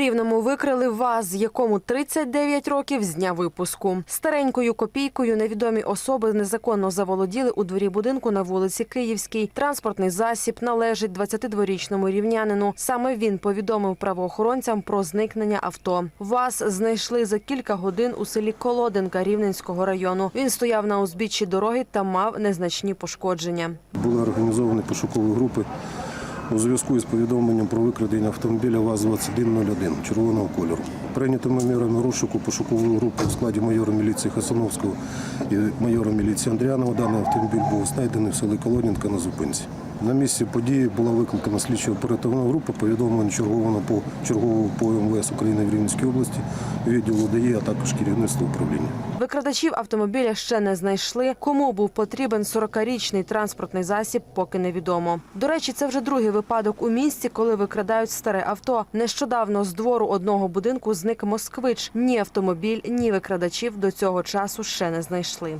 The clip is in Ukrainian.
Рівному викрили ВАЗ, якому 39 років з дня випуску. Старенькою копійкою невідомі особи незаконно заволоділи у дворі будинку на вулиці Київській. Транспортний засіб належить 22-річному рівнянину. Саме він повідомив правоохоронцям про зникнення авто. ВАЗ знайшли за кілька годин у селі Колоденка Рівненського району. Він стояв на узбіччі дороги та мав незначні пошкодження. Були організовані пошукові групи у зв'язку із повідомленням про викрадення автомобіля ВАЗ-2101 червоного кольору. Прийнятими мірами розшуку пошукової групи у складі майора міліції Хасановського і майора міліції Андріанова даний автомобіль був знайдений в селі Колодінка на зупинці. На місці події була викликана слідчо оперативна група, повідомлено черговано по чергового по МВС України в Рівненській області, відділу ДАІ, а також керівництво управління. Викрадачів автомобіля ще не знайшли. Кому був потрібен 40-річний транспортний засіб, поки невідомо. До речі, це вже другий випадок у місті, коли викрадають старе авто. Нещодавно з двору одного будинку зник москвич. Ні автомобіль, ні викрадачів до цього часу ще не знайшли.